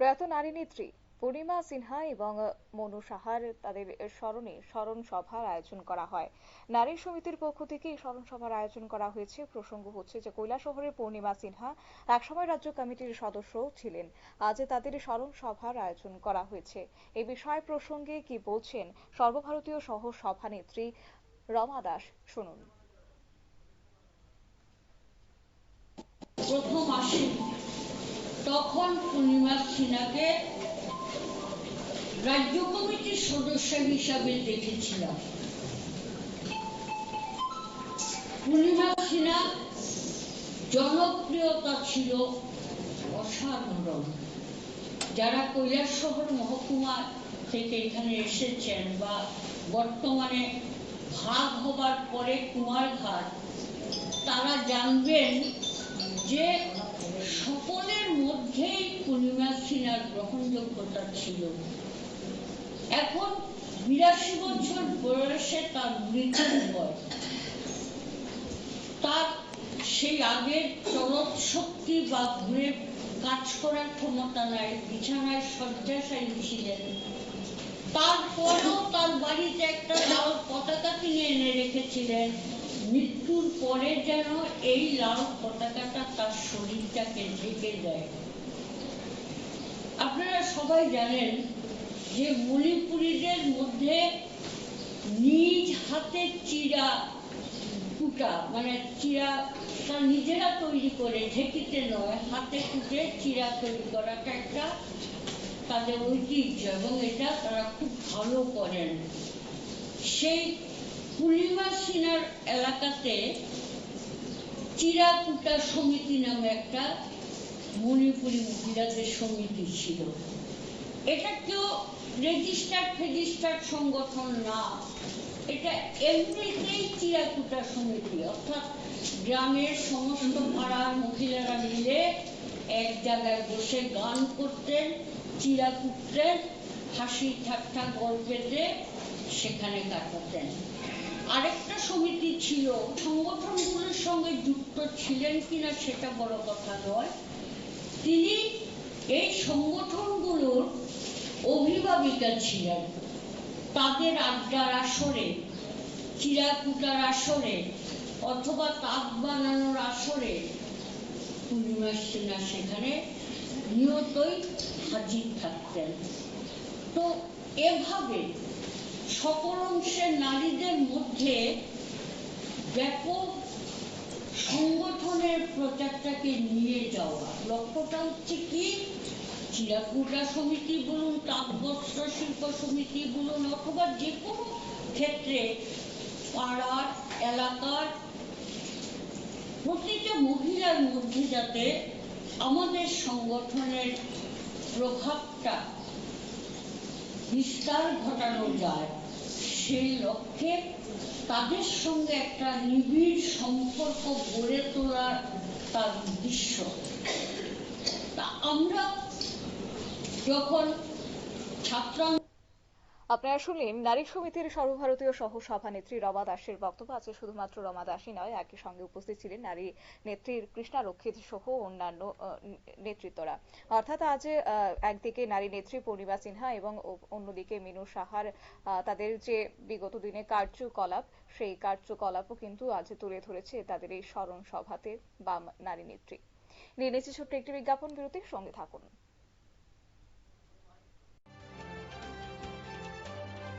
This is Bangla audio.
প্রয়াত নারী নেত্রী পূর্ণিমা সিনহা এবং মনু সাহার তাদের স্মরণে স্মরণ সভার আয়োজন করা হয়। নারী সমিতির পক্ষ থেকে এই স্মরণ সভার আয়োজন করা হয়েছে। প্রসঙ্গ হচ্ছে যে কৈলাসহরের পূর্ণিমা সিনহা একসময় রাজ্য কমিটির সদস্য ছিলেন। আজ তাদের স্মরণ সভার আয়োজন করা হয়েছে। এই বিষয় প্রসঙ্গে কি বলছেন সর্বভারতীয় সহ সভানেত্রী রমা দাস শুনুন। প্রথম আসি তখন পূর্ণিমা সিনহাকে রাজ্য কমিটির সদস্য হিসাবে দেখেছিলাম। পূর্ণিমা সিনহা জনপ্রিয়তা ছিল অসাধারণ। যারা কৈলাসহর মহকুমা থেকে এখানে এসেছেন বা বর্তমানে ভাগ হবার পরে কুমারঘাট, তারা জানবেন যে সকলের মধ্যেই পূর্ণিমা সিনহার গ্রহণযোগ্যতা ছিল। এখন বিরাশি বছর বয়সে তার মৃত্যু হয় তার সেই আগের চলৎ শক্তি বা ঘুরে কাজ করার ক্ষমতা নাই, বিছানায় শয্যাশায়ী ছিলেন। তারপরেও তার বাড়িতে একটা পতাকা কিনে এনে রেখেছিলেন। মৃত্যুর পরে যেন এই লাল পতাকাটা তার শরীরটাকে ঢেকে দেয়। আপনারা সবাই জানেন যে মণিপুরীদের মধ্যে নিজ হাতে চিরা কুটা মানে চিরা তারা নিজেরা তৈরি করে, ঢেকিতে নয়, হাতে কুটে চিরা তৈরি করাটা একটা তাদের ঐতিহ্য এবং এটা তারা খুব ভালো করেন। সেই পূর্ণিমা সিনার এলাকাতে চিরাকুটা সমিতি নামে একটা মণিপুরি মহিলাদের সমিতি ছিল। এটা কেউ রেজিস্টার্ড ফেজিস্টার্ড সংগঠন না। এটা এমনিতেই চিরাকুটা সমিতি, অর্থাৎ গ্রামের সমস্ত পাড়ার মহিলারা মিলে এক জায়গায় বসে গান করতেন চিরা কুটতেন হাসি ঠাট্টা গল্পেতে সেখানে কাটাতেন। আরেকটা সমিতি ছিল, সংগঠনগুলোর সঙ্গে যুক্ত ছিলেন কিনা সেটা বড় কথা নয়। তিনি এই সংগঠনগুলোর অভিভাবিকা ছিলেন। তাদের আড্ডার আসরে, চিরাকুটার আসরে, অথবা তাঁত বানানোর আসরে পূর্ণিমা সিনহা সেখানে নিয়তই হাজির থাকতেন। তো এভাবে সকল অংশের নারীদের মধ্যে ব্যাপক সংগঠনের প্রচারটাকে নিয়ে যাওয়া। লক্ষ্যটা হচ্ছে কি? চিরাকুটা সমিতি বলুন তাঁতবস্ত্র শিল্প সমিতি বলুন, অথবা যে কোনো ক্ষেত্রে পাড়ার, এলাকার প্রতিটা মহিলার মধ্যে যাতে আমাদের সংগঠনের প্রভাবটা বিস্তার ঘটানো যায়। সেই লক্ষ্যে তাদের সঙ্গে একটা নিবিড় সম্পর্ক গড়ে তোলার তার উদ্দেশ্য। তা আমরা যখন ছাত্র আপনারা শুনলেন নারী সমিতির সর্বভারতীয় সহ সভানেত্রী রমা দাসের বক্তব্য। আছে শুধুমাত্র রমা দাসই নয়, একই সঙ্গে উপস্থিত ছিলেন নারী নেত্রীর কৃষ্ণা রক্ষিত সহ অন্যান্য নেতৃত্বরা। অর্থাৎ আজ একদিকে নারী নেত্রী পূর্ণিমা সিনহা এবং অন্যদিকে মিনু সাহার তাদের যে বিগত দিনে কার্যকলাপ, সেই কার্যকলাপও কিন্তু আজ তুলে ধরেছে তাদের এই স্মরণ সভাতে বাম নারী নেত্রী। নিয়ে নিচ্ছে ছোট্ট একটি বিজ্ঞাপন, বিরতির সঙ্গে থাকুন।